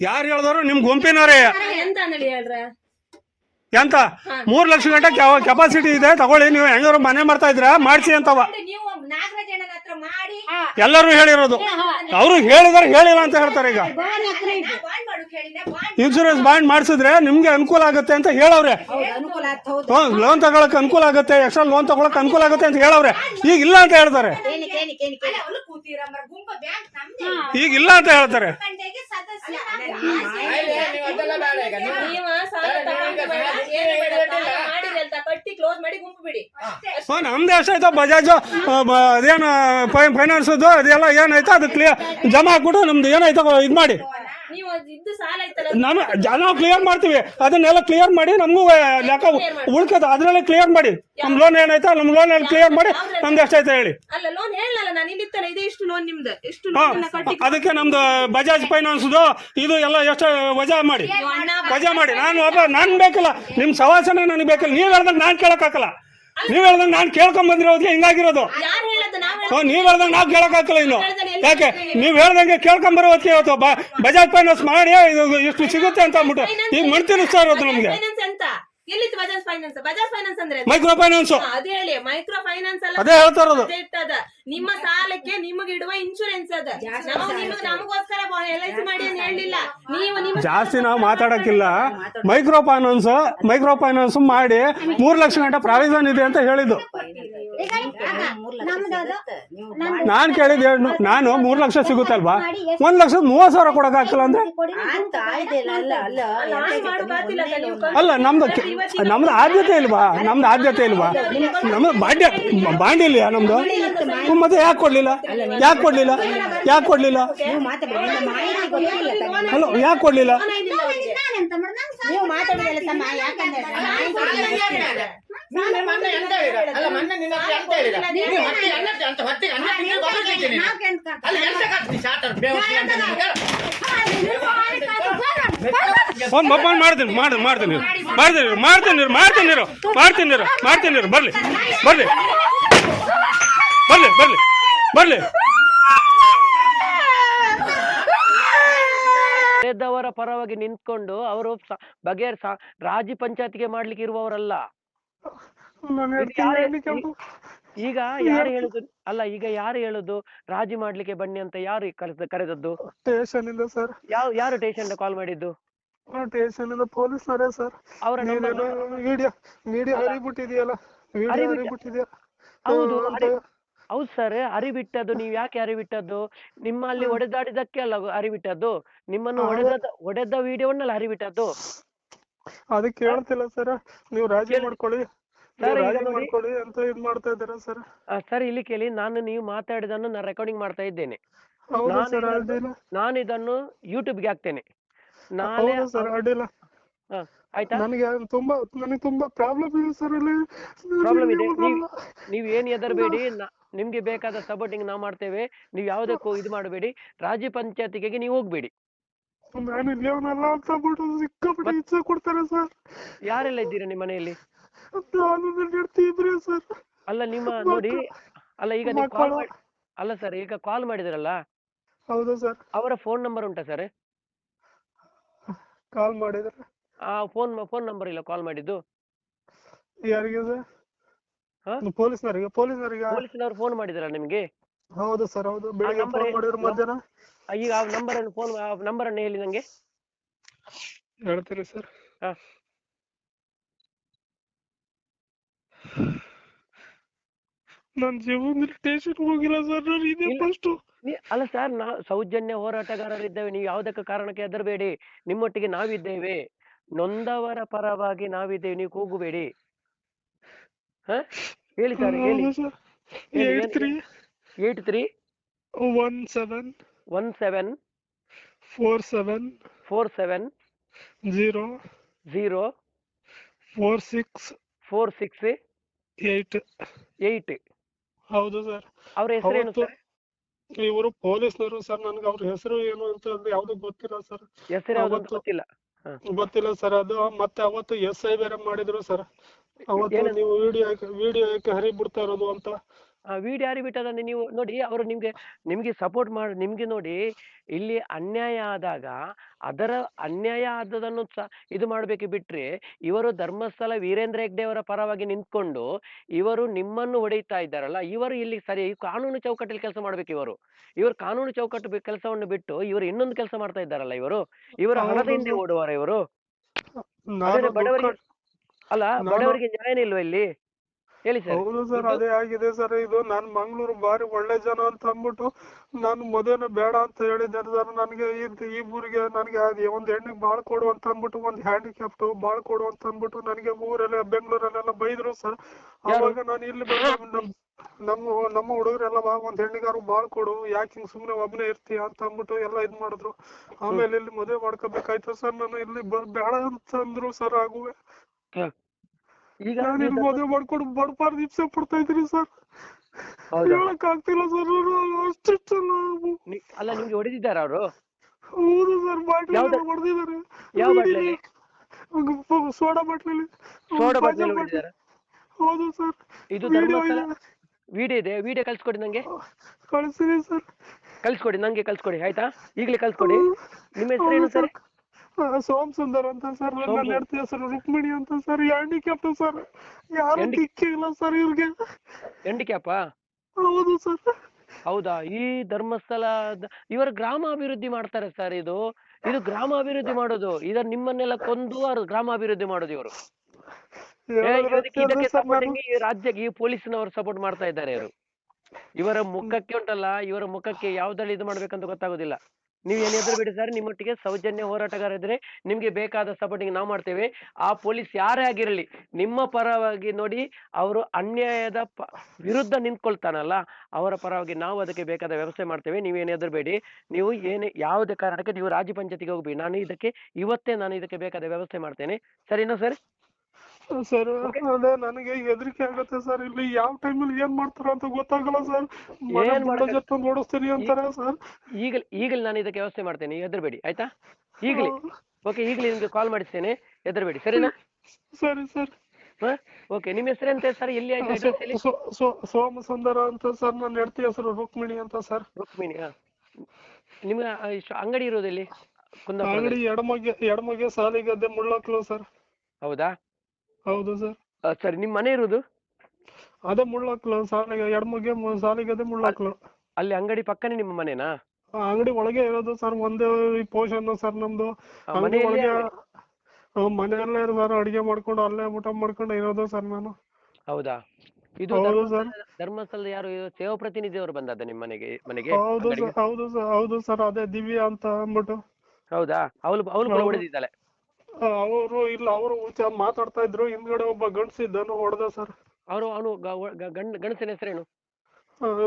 ಯಾರು ಹೇಳಿದವರು? ನಿಮ್ ಗುಂಪಿನವರೇ. ಎಂತ ಅಂದೇಳಿ ಹೇಳ್ರ? ಎಂತ? ಮೂರ್ ಲಕ್ಷ ಗಂಟೆ ಕೆಪಾಸಿಟಿ ಇದೆ ತಗೊಳ್ಳಿ ನೀವು ಹೆಂಗಾರು ಮನೆ ಮಾಡ್ತಾ ಇದ್ರ ಮಾಡ್ಸಿ ಅಂತವ. ನೀವು ನಾಲ್ಕು ಜನರ ಹತ್ರ ಮಾಡಿ ಎಲ್ಲರೂ ಹೇಳಿರೋದು. ಅವರು ಹೇಳಿದಾರೆ ಹೇಳಿಲ್ಲ ಅಂತ ಹೇಳ್ತಾರೆ ಈಗ. ಇದೆ ಬಾಂಡ್ ಮಾಡಿಸಿದ್ರೆ ನಿಮ್ಗೆ ಅನುಕೂಲ ಆಗುತ್ತೆ ಅಂತ ಹೇಳವ್ರೆ. ಹೌದು ಅನುಕೂಲ ಆಗ್ತಾ ಹೌದು. ಲೋನ್ ತಗೊಳಕ್ ಅನುಕೂಲ ಆಗುತ್ತೆ ಎಕ್ಸ್ಟ್ರಾ ಲೋನ್ ತಗೊಳಕ್ ಅನುಕೂಲ ಆಗುತ್ತೆ ಅಂತ ಹೇಳವ್ರೆ. ಈಗ ಇಲ್ಲ ಅಂತ ಹೇಳ್ತಾರೆ. ನಮ್ದೇ. ಈಗ ಇಲ್ಲ ಅಂತ ಹೇಳ್ತಾರೆ. ಗಂಟೆಗೆ ಸದಸ್ಯ. ನೀವು ಸಾಲ ತಗೊಂಡು ಬೇಡ, ಏನು ಅನ್ಸೋದು ಅದೆಲ್ಲ ಏನಾಯ್ತು? ಅದು ಕ್ಲಿಯರ್ ಜಮಾ ಹಾಕ್ಬಿಟ್ಟು ನಮ್ದು ಏನಾಯ್ತು ಇದು ಮಾಡಿ. ಜನ ನಮ್ಮ ನಾವು ಕ್ಲಿಯರ್ ಮಾಡ್ತೀವಿ. ಅದನ್ನೆಲ್ಲ ಕ್ಲಿಯರ್ ಮಾಡಿ ನಮಗೂ ಲೆಕ್ಕ ಉಳ್ಕದ ಅದರಲ್ಲೇ ಕ್ಲಿಯರ್ ಮಾಡಿ. ನಮ್ಮ ಲೋನ್ ಏನಾಯ್ತಾ? ನಮ್ಮ ಲೋನ್ ಎಲ್ಲ ಕ್ಲಿಯರ್ ಮಾಡಿ ನಮ್ದು ಎಷ್ಟಾಯ್ತು ಹೇಳಿ. ಅದಕ್ಕೆ ನಮ್ದು ಬಜಾಜ್ ಫೈನಾನ್ಸ್ದು ಇದು ಎಲ್ಲ ಎಷ್ಟು ವಜಾ ಮಾಡಿ. ವಜಾ ಮಾಡಿ. ನಾನು ಒಬ್ಬ ನಾನು ಬೇಕಲ್ಲ. ನಿಮ್ಮ ಸವಾಸನೆ ನನಗೆ ಬೇಕಲ್ಲ. ನೀವು ಹೇಳ್ದಂಗೆ ನಾನು ಕೇಳಕ್ಕಾಗಲ್ಲ ನೀವು ಹೇಳ್ದಂಗೆ ನಾನ್ ಕೇಳ್ಕೊಂಡ್ ಬಂದಿರೋದ್ಗೆ ಹಿಂಗಾಗಿರೋದು. ನೀವ್ ಹೇಳ್ದಂಗ ನಾವ್ ಕೇಳಕ್ಕಾಗಲ್ಲ ಇನ್ನು. ಯಾಕೆ? ನೀವ್ ಹೇಳ್ದಂಗೆ ಕೇಳ್ಕೊಂಡ್ ಬರೋದಕ್ಕೆ ಇವತ್ತು ಬಜಾಜ್ ಫೈನಾನ್ಸ್ ಮಾಡಿ ಇದು ಇಷ್ಟು ಸಿಗುತ್ತೆ ಅಂತ ಅಂದ್ಬಿಟ್ಟು. ಈಗ ಮಣ್ ತಿನ್ನಿಸ್ತಾ ಇರೋದು ನಮ್ಗೆ. ಫೈನಾನ್ಸ್ ಎಲ್ಲಿತ್ತು ಬಜಾಜ್ ಫೈನಾನ್ಸ್? ಬಜಾಜ್ ಫೈನಾನ್ಸ್ ಅಂದ್ರೆ ಮೈಕ್ರೋ ಫೈನಾನ್ಸು. ಅದೇ ಹೇಳಿ. ಮೈಕ್ರೋ ಫೈನಾನ್ಸ್ ಅಲ್ಲ ಅದೇ ಹೇಳ್ತಾ ಇರೋದು. ನಿಮ್ಮ ಸಾಲಕ್ಕೆ ನಿಮಗೆ ಇಡುವ ಇನ್ಶೂರೆನ್ಸ್ ಅದ. ನಾವು ನಿಮಗೆ ನಮಗೋಸ್ಕರ ಎಲ್ ಐ ಸಿ ಮಾಡಿ ಅಂತ ಹೇಳಿಲ್ಲ. ನೀವು ನಿಮ್ಮ ಜಾಸ್ತಿ ನಾವು ಮಾತಾಡಕ್ಕಿಲ್ಲ. ಮೈಕ್ರೋ ಫೈನಾನ್ಸ್ ಮೈಕ್ರೋ ಫೈನಾನ್ಸ್ ಮಾಡಿ ಮೂರ್ ಲಕ್ಷ ಗಂಟೆ ಪ್ರಾವಿಷನ್ ಇದೆ ಅಂತ ಹೇಳಿದ್ದು. ಲಕ್ಷ ನಾನ್ ಕೇಳಿದ್ ನಾನು ಮೂರ್ ಲಕ್ಷ ಸಿಗುತ್ತಲ್ವಾ? ಒಂದ್ ಲಕ್ಷದ ಮೂವತ್ ಸಾವಿರ ಕೊಡಕ್ ಹಾಕಿಲ್ಲ ಅಂದ್ರೆ? ಅಲ್ಲ ನಮ್ದು ನಮ್ದು ಆದ್ಯತೆ ಇಲ್ವಾ? ನಮ್ದು ಆದ್ಯತೆ ಇಲ್ವಾ? ನಮ್ದು ಬಾಂಡ್ಯ ಬಾಂಡಿಲ್ಯಾ ಇಲ್ಲ ನಮ್ದು? ಮತ್ತೆ ಯಾಕೆ ಕೊಡ್ಲಿಲ್ಲ? ಯಾಕೆ ಕೊಡ್ಲಿಲ್ಲ? ಯಾಕೆ ಕೊಡ್ಲಿಲ್ಲ? ಹಲೋ ಮಾತಾಡಿ. ಮಾಹಿತಿ ಗೊತ್ತಿಲ್ಲ ಅಲ್ಲ ಯಾಕೆ ಕೊಡ್ಲಿಲ್ಲ? ಫೋನ್ ಮೊಬೈಲ್ ಮಾಡ್ತೀನಿ ಮಾಡಿ ಮಾಡ್ತೀನಿ. ಮಾಡ್ತೀನಿ ಮಾಡ್ತೀನಿ ಮಾಡ್ತೀನಿ ಮಾಡ್ತೀನಿ ಬರ್ಲಿ ಬರ್ಲಿ. ಬರ್ಲಿ ಬರ್ಲಿ ಬರ್ಲಿ. ಅವರ ಪರವಾಗಿ ನಿಂತ್ಕೊಂಡು ಅವರು ಬಗೆಹರ್ ರಾಜಿ ಪಂಚಾಯತಿಗೆ ಮಾಡ್ಲಿಕ್ಕೆ ಇರುವವರಲ್ಲ. ಈಗ ಯಾರು ಹೇಳುದು ಅಲ್ಲ ಈಗ ಯಾರು ಹೇಳುದು ರಾಜಿ ಮಾಡ್ಲಿಕ್ಕೆ ಬನ್ನಿ ಅಂತ ಯಾರು ಕರೆದ ಕರೆದದ್ದು? ಸ್ಟೇಷನ್ ಇಲ್ಲ ಸರ್ ಯಾವ ಯಾರು ಸ್ಟೇಷನ್ ಕಾಲ್ ಮಾಡಿದ್ದು? ಸ್ಟೇಷನ್ ಇಂದ ಪೊಲೀಸ್ನವರೇ ಸರ್ ಅವರ ಮೀಡಿಯಾ ಮೀಡಿಯಾ ಹರಿಬಿಟ್ಟಿದೆಯಲ್ಲ ವಿಡಿಯೋ ಹರಿಬಿಟ್ಟ- ಹೌದು ಹೌದು ಸರ್ ಅರಿಬಿಟ್ಟದ್ದು ನೀವು ಯಾಕೆ ಅರಿಬಿಟ್ಟದ್ದು ನಿಮ್ಮಲ್ಲಿ ಹೊಡೆದಾಡಿದಕ್ಕೆ ಅಲ್ಲ ಅರಿವಿಟ್ಟದ್ದು. ನಿಮ್ಮನ್ನು. ಹೊಡೆದ ಹೊಡೆದ ವಿಡಿಯೋವನ್ನೆಲ್ಲ ಅರಿವಿಟ್ಟದ್ದು. ಅದಕ್ಕೆ ಹೇಳ್ತಿಲ್ಲ ಸರ್ ನೀವು ರಾಜಿ ಮಾಡ್ಕೊಳ್ಳಿ. ಮಾಡ್ಕೊಳ್ಳಿ ಅಂತ ಇದ್ ಮಾಡ್ತಾ ಇದ್ದೀರಾ ಸರ್? ಸರ್ ಇಲ್ಲಿ ಕೇಳಿ. ನಾನು ನೀವು ಮಾತಾಡಿದನ್ನು ನಾನು ರೆಕಾರ್ಡಿಂಗ್ ಮಾಡ್ತಾ ಇದ್ದೇನೆ. ನಾನು ಇದನ್ನು- ನಾನು ಇದನ್ನು ಯೂಟ್ಯೂಬ್ಗೆ ಹಾಕ್ತೇನೆ. ನಾಳೆ ಸರ್ ಅಡ್ಡಿಲ್ಲ. ಆಯ್ತಾ? ನನಗೆ ತುಂಬಾ ನನಗೆ ತುಂಬಾ ಪ್ರಾಬ್ಲಮ್ ಇದೆ ಸರ್ ಪ್ರಾಬ್ಲಮ್ ಇದೆ. ನೀವು ನೀವು ಏನ್ ಹೆದರ್ಬೇಡಿ ನಿಮ್ಗೆ ಬೇಕಾದ ಸಪೋರ್ಟಿಂಗ್ ನಾವು ಮಾಡ್ತೇವೆ. ನೀವು ಯಾವುದಕ್ಕೂ ಇದು ಮಾಡಬೇಡಿ. ರಾಜ್ಯ ಪಂಚಾಯತಿಗೆ ನೀವು ಹೋಗ್ಬೇಡಿ. ನಾನು ಇಲ್ಲಿ ಅಂತ ಬಿಟ್ಟು ಸಿಕ್ಕಾಪಟ್ಟೆ ಇಚ್ಛೆ ಕೊಡ್ತಾರೆ ಸರ್. ಯಾರೆಲ್ಲ ಇದ್ದೀರಾ ನಿಮ್ಮ ಮನೆಯಲ್ಲಿ? ನಾನು ನನ್ನ ಹೆಂಡ್ತಿ ಇದ್ರೆ ಸರ್. ಅಲ್ಲ ನಿಮ್ಮ ನೋಡಿ ಅಲ್ಲ ಈಗ ನೀವು ಕಾಲ್ ಮಾಡಿ ಅಲ್ಲ ಸರ್ ಈಗ ಕಾಲ್ ಮಾಡಿದ್ರಲ್ಲ? ಹೌದು ಸರ್. ಅವರ ಫೋನ್ ನಂಬರ್ ಉಂಟಾ ಸರ್? ಕಾಲ್ ಮಾಡಿದ್ರೆ. ಆ ಫೋನ್ ಫೋನ್ ನಂಬರ್ ಇಲ್ಲ ಕಾಲ್ ಮಾಡಿದ್ದು? ಯಾರಿಗೆ ಸರ್? ಹಾ? ಪೊಲೀಸ್ನವರಿಗೆ ಪೊಲೀಸ್ನವರಿಗೆ ಪೊಲೀಸ್ನವರು ಫೋನ್ ಮಾಡಿದ್ರಲ್ಲ ನಿಮ್ಗೆ? ಹೌದು ಸರ್ ಹೌದು. ಬೆಳಿಗ್ಗೆ number ಫೋನ್ ಏ- ಮಾಡಿದ್ರು ಮಧ್ಯಾಹ್ನ. ಆ, ಈಗ ಆ ನಂಬರ್ ಅನ್ನು ಫೋನ್ ಆ ನಂಬರ್ ಅನ್ನು ಹೇಳಿ ನಂಗೆ. ಹೇಳ್ತೀರಿ ಸರ್. ಹಾ. ನನ್ನ ಜೀವನದಲ್ಲಿ ಸ್ಟೇಷನ್ ಹೋಗಿಲ್ಲ ಸರ್ ನಾನು ಇದೇ ಇಲ್ಲ. ಫಸ್ಟ್ ನೀ- ಅಲ್ಲ ಸರ್ ನಾವು ಸೌಜನ್ಯ ಹೋರಾಟಗಾರರಿದ್ದೇವೆ ನೀವು ಯಾವುದಕ್ಕೆ ಕಾರಣಕ್ಕೆ ಹೆದರಬೇಡಿ. ನಿಮ್ಮೊಟ್ಟಿಗೆ ನಾವಿದ್ದೇವೆ. ನೊಂದವರ ಪರವಾಗಿ ನಾವಿದ್ದೇವೆ. ನೀವು ಕೂಗಬೇಡಿ. ಹೇಳಿ ಸರ್ ಹೇಳಿ. Eight three. Eight three. One seven. One seven. Four seven. Four seven. Zero. Zero. Four six. Four six. Eight. Eight ಹೌದು ಸರ್ ಅವ್ರ ಹೆಸರೇನು. ಸರ್ ಇವರು ಪೊಲೀಸ್ನವರು ಸರ್ ನನ್ಗೆ ಅವ್ರ ಹೆಸರು ಏನು ಅಂತ ಯಾವ್ದು ಗೊತ್ತಿಲ್ಲ ಸರ್ ಹೆಸರು ಯಾವ್ದು ಅಂತ ಗೊತ್ತಿಲ್ಲ. ಗೊತ್ತಿಲ್ಲ ಸರ್ ಅದು ಮತ್ತೆ ಅವತ್ತು ಎಸ್ ಐ ಬೇರೆ ಮಾಡಿದ್ರು ಸರ್ ಅವತ್ತು? ನೀವು ವಿಡಿಯೋ ವಿಡಿಯೋ ಯಾಕೆ ಹರಿಬಿಡ್ತಾ ಇರೋದು ಅಂತ ವಿಡಿಯೋ ನೀವು ನೋಡಿ ಅವರು ನಿಮ್ಗೆ ನಿಮ್ಗೆ ಸಪೋರ್ಟ್ ಮಾಡಿ ನಿಮ್ಗೆ ನೋಡಿ ಇಲ್ಲಿ ಅನ್ಯಾಯ ಆದಾಗ ಅದರ ಅನ್ಯಾಯ ಆದದನ್ನು ಇದು ಮಾಡ್ಬೇಕು ಬಿಟ್ರೆ ಇವರು ಧರ್ಮಸ್ಥಳ ವೀರೇಂದ್ರ ಹೆಗ್ಡೆ ಅವರ ಪರವಾಗಿ ನಿಂತ್ಕೊಂಡು ಇವರು ನಿಮ್ಮನ್ನು ಹೊಡೆಯುತ್ತಾ ಇದ್ದಾರಲ್ಲ ಇವರು ಇಲ್ಲಿ ಸರಿ ಕಾನೂನು ಚೌಕಟ್ಟಲ್ಲಿ ಕೆಲಸ ಮಾಡ್ಬೇಕು ಇವರು ಇವರು ಕಾನೂನು ಚೌಕಟ್ಟು ಕೆಲಸವನ್ನು ಬಿಟ್ಟು ಇವರು ಇನ್ನೊಂದು ಕೆಲಸ ಮಾಡ್ತಾ ಇದ್ದಾರಲ್ಲ ಇವರು ಇವರು ಹಣದ ಹಿಂದೆ. ಓಡುವರ ಇವರು ಬಡವರಿಗೆ ಅಲ್ಲ ಬಡವರಿಗೆ ಇಲ್ವಾ ಇಲ್ಲಿ? ಹೇಳಿ ಸರ್. ಹೌದು ಸರ್ ಅದೇ ಆಗಿದೆ ಸರ್. ಇದು ನಾನ್ ಮಂಗ್ಳೂರು ಬಾರಿ ಒಳ್ಳೆ ಜನ ಅಂತ ಅಂದ್ಬಿಟ್ಟು ನಾನು ಮದುವೆನ ಬೇಡ ಅಂತ ಹೇಳಿದ್ದೆ ಸರ್. ನನಗೆ ಈ ಈ ಊರಿಗೆ ನನಗೆ ಅದೇ ಒಂದ್ ಹೆಣ್ಣಿಗೆ ಬಾಳ್ ಕೊಡು ಅಂತ ಅಂದ್ಬಿಟ್ಟು ಒಂದ್ ಹ್ಯಾಂಡಿಕ್ಯಾಪ್ಟ್ ಬಾಳ್ ಕೊಡು ಅಂತ ಅಂದ್ಬಿಟ್ಟು ನನಗೆ ಮೂರಲ್ಲ ಬೆಂಗಳೂರಲ್ಲೆಲ್ಲ ಬೈದ್ರು ಸರ್. ಅವಾಗ ನಾನು ಇಲ್ಲಿ ಬಂದು ನಮ್ಮ ನಮ್ಮ ಹುಡುಗರೆಲ್ಲ ಬಾ ಒಂದ್ ಹೆಣ್ಣಿಗಾರು ಬಾಳ್ ಕೊಡು ಯಾಕೆ ಹಿಂಗ್ ಸುಮ್ನೆ ಒಬ್ನೇ ಇರ್ತೀಯ ಅಂತ ಅಂದ್ಬಿಟ್ಟು ಎಲ್ಲ ಇದ್ ಮಾಡಿದ್ರು. ಆಮೇಲೆ ಇಲ್ಲಿ ಮದುವೆ ಮಾಡ್ಕೋಬೇಕಾಯ್ತು ಸರ್. ನಾನು ಇಲ್ಲಿ ಬೇಡ ಅಂತ ಅಂದ್ರು ಸರ್ ಆಗುವೆ. ಈಗ ನಾನು ಇಲ್ಲಿ ಮದುವೆ ಮಾಡ್ಕೊಂಡು ಬಡಪಾರ್ ದಿವ್ಸ ಪಡ್ತಾ ಇದ್ದೀನಿ ಸರ್. ಹೌದಾ? ಹೇಳಕ್ ಆಗ್ತಿಲ್ಲ ಸರ್ ಅಷ್ಟು ಚೆನ್ನಾಗಿ ನಿ- ಅಲ್ಲ ನಿಮ್ಗೆ ಹೊಡೆದಿದ್ದಾರ ಅವರು? ಹೌದು ಸರ್ ಬಾಟ್ಲಿ ಯಾವ್ದು? ಹೊಡೆದಿದ್ದಾರೆ. ಯಾವ ಬಾಟ್ಲಲ್ಲಿ? ಸೋಡಾ ಬಾಟ್ಲಲ್ಲಿ. ಸೋಡಾ ಬಾಟ್ಲಲ್ಲಿ ಬಾಟ್ಲಿ. ಹೊಡೆದಿದ್ದಾರ. ಹೌದು ಸರ್. ಇದು ಧರ್ಮಸ್ಥಳ ವಿಡಿಯೋ ಇದೆ ವಿಡಿಯೋ ಕಳ್ಸ್ಕೊಡಿ ನಂಗೆ. ಕಳಿಸಿರಿ ಸರ್. ಕಳ್ಸ್ಕೊಡಿ ನಂಗೆ ಕಳ್ಸ್ಕೊಡಿ ಆಯ್ತಾ? ಈಗಲೇ ಕಳ್ಸ್ಕೊಡಿ. ನಿಮ್ಮ ಹೆಸರು ಏನು ಸರ್. ಸೋಮ್ ಸುಂದರ್ ಅಂತ ಸರ್ ನನ್ನ ಹೆಂಡತಿ ಹೆಸರು ರುಕ್ಮಿಣಿ ಅಂತ ಸರ್ ಹ್ಯಾಂಡಿಕ್ಯಾಪ್ ಸರ್. ಯಾರು ಇಲ್ಲ ದಿಕ್ಕಿಲ್ಲ ಸರ್ ಇವ್ರಿಗೆ. ಹ್ಯಾಂಡಿಕ್ಯಾಪ ಹೌದು ಸರ್. ಹೌದಾ? ಈ ಧರ್ಮಸ್ಥಳ ಇವರ ಗ್ರಾಮಾಭಿವೃದ್ಧಿ ಮಾಡ್ತಾರೆ ಸರ್ ಇದು. ಇದು ಗ್ರಾಮ ಅಭಿವೃದ್ಧಿ ಮಾಡೋದು. ಇದರ ನಿಮ್ಮನ್ನೆಲ್ಲ ಕೊಂದು ಅವರು ಗ್ರಾಮಾಭಿವೃದ್ಧಿ ಮಾಡೋದು ಇವರು. ಇದಕ್ಕೆ ಈ ರಾಜ್ಯಕ್ಕೆ ಈ ಪೊಲೀಸ್ನವರು ಸಪೋರ್ಟ್ ಮಾಡ್ತಾ ಇದ್ದಾರೆ ಇವರು. ಇವರ ಮುಖಕ್ಕೆ ಉಂಟಲ್ಲ ಇವರ ಮುಖಕ್ಕೆ ಯಾವ್ದ್ರಲ್ಲಿ ಇದು ಮಾಡ್ಬೇಕಂತ ಗೊತ್ತಾಗೋದಿಲ್ಲ. ನೀವು ಏನ್ ಬಿಡಿ ಸರ್, ನಿಮ್ಮೊಟ್ಟಿಗೆ ಸೌಜನ್ಯ ಹೋರಾಟಗಾರ ಇದ್ರೆ ನಿಮ್ಗೆ ಬೇಕಾದ ಸಪೋರ್ಟಿಂಗ್ ನಾವು ಮಾಡ್ತೇವೆ. ಆ ಪೊಲೀಸ್ ಯಾರೇ ಆಗಿರಲಿ, ನಿಮ್ಮ ಪರವಾಗಿ ನೋಡಿ ಅವರು ಅನ್ಯಾಯದ ವಿರುದ್ಧ ನಿಂತ್ಕೊಳ್ತಾನಲ್ಲ, ಅವರ ಪರವಾಗಿ ನಾವು ಅದಕ್ಕೆ ಬೇಕಾದ ವ್ಯವಸ್ಥೆ ಮಾಡ್ತೇವೆ. ನೀವೇನು ಬೇಡಿ, ನೀವು ಏನೇ ಯಾವುದೇ ಕಾರಣಕ್ಕೆ ನೀವು ರಾಜ್ಯ ಪಂಚಾಯತಿಗೆ ಹೋಗ್ಬೇಡಿ. ನಾನು ಇದಕ್ಕೆ, ಇವತ್ತೇ ನಾನು ಇದಕ್ಕೆ ಬೇಕಾದ ವ್ಯವಸ್ಥೆ ಮಾಡ್ತೇನೆ. ಸರಿನಾ ಸರ್? ಸರ್ ಅದೇ ನನಗೆ ಹೆದರಿಕೆ ಆಗುತ್ತೆ ಸರ್. ಇಲ್ಲಿ ಯಾವ ಟೈಮಲ್ಲಿ ಏನ್ ಮಾಡ್ತಾರ ಅಂತ ಗೊತ್ತಾಗಲ್ಲ ಸರ್. ಏನ್? ಜೊತೆ ಓಡಿಸ್ತೀನಿ ಅಂತಾರೆ ಸರ್. ಈಗಲೇ ಈಗಲೇ ನಾನು ಇದಕ್ಕೆ ವ್ಯವಸ್ಥೆ ಮಾಡ್ತೇನೆ. ಹೆದರ್ಬೇಡಿ ಆಯ್ತಾ? ಈಗಲೇ. ಓಕೆ ಈಗಲೇ ನಿಮ್ಗೆ ಕಾಲ್ ಮಾಡಿಸ್ತೇನೆ. ಹೆದರ್ಬೇಡಿ ಸರಿನಾ? ಸರಿ ಸರ್. ಓಕೆ ನಿಮ್ಮ ಹೆಸರು ಎಂತ ಸರ್? ಎಲ್ಲಿ ಸೋಮ ಸುಂದರ ಅಂತ ಸರ್ ನನ್ನ ಹೆಂಡತಿ ಹೆಸರು ರುಕ್ಮಿಣಿ ಅಂತ ಸರ್. ರುಕ್ಮಿಣಿ ಹಾ. ಇಷ್ಟು ಅಂಗಡಿ ಇರೋದೆಲ್ಲಿ ಕುಂದಾಪುರ ಅಂಗಡಿ ಎಡಮಗೆ ಎಡಮಗೆ ಸಾಲಿಗದ್ದೆ ಮುಳ್ಳಕ್ಲು ಸರ್. ಹೌದಾ? ಹೌದು ಸರ್. ಸರಿ ನಿಮ್ ಮನೆ ಇರೋದು ಅದೇ ಮುಳ್ಳಕ್ಲು ಸಾಲಿಗೆ ಎಡಮಗೆ ಸಾಲಿಗದ್ದೆ ಮುಳ್ಳಕ್ಲು. ಅಲ್ಲಿ ಅಂಗಡಿ ಪಕ್ಕನೇ ನಿಮ್ಮ ಮನೆನಾ? ಆ ಅಂಗಡಿ ಒಳಗೆ ಇರೋದು ಸರ್ ಒಂದೇ ಪೋಷನ್ ಸರ್ ನಮ್ದು. ಅಂಗಡಿ ಮನೆಯಲ್ಲೇ ಒಳಗೆ ಸರ್ ಅಡಿಗೆ ಮಾಡ್ಕೊಂಡು ಅಲ್ಲೇ ಊಟ ಮಾಡ್ಕೊಂಡು ಇರೋದು ಸರ್ ನಾನು. ಹೌದಾ? ಇದು ಹೌದು ಸರ್. ಧರ್ಮಸ್ಥಳದ ಯಾರು ಸೇವಾ ಪ್ರತಿನಿಧಿಯವರು ಬಂದದ್ದ ನಿಮ್ಮ ಮನೆಗೆ ಮನೆಗೆ ಹೌದು ಸರ್ ಹೌದು ಸರ್ ಹೌದು ಸರ್ ಅದೇ ದಿವ್ಯಾ ಅಂತ ಅಂದ್ಬಿಟ್ಟು. ಹೌದಾ? ಅವಳು ಅವಳು ಹೊಡೆದಿದ್ದಾಳೆ ಅವರು ಇಲ್ಲ ಅವರು ಮಾತಾಡ್ತಾ ಇದ್ರು. ಹಿಂದ್ಗಡೆ ಒಬ್ಬ ಗಂಡಸಿದ್ದನು ಹೊಡೆದ ಸರ್. ಅವರು ಅವನು ಗಂಡಸಿನ ಹೆಸರೇನು?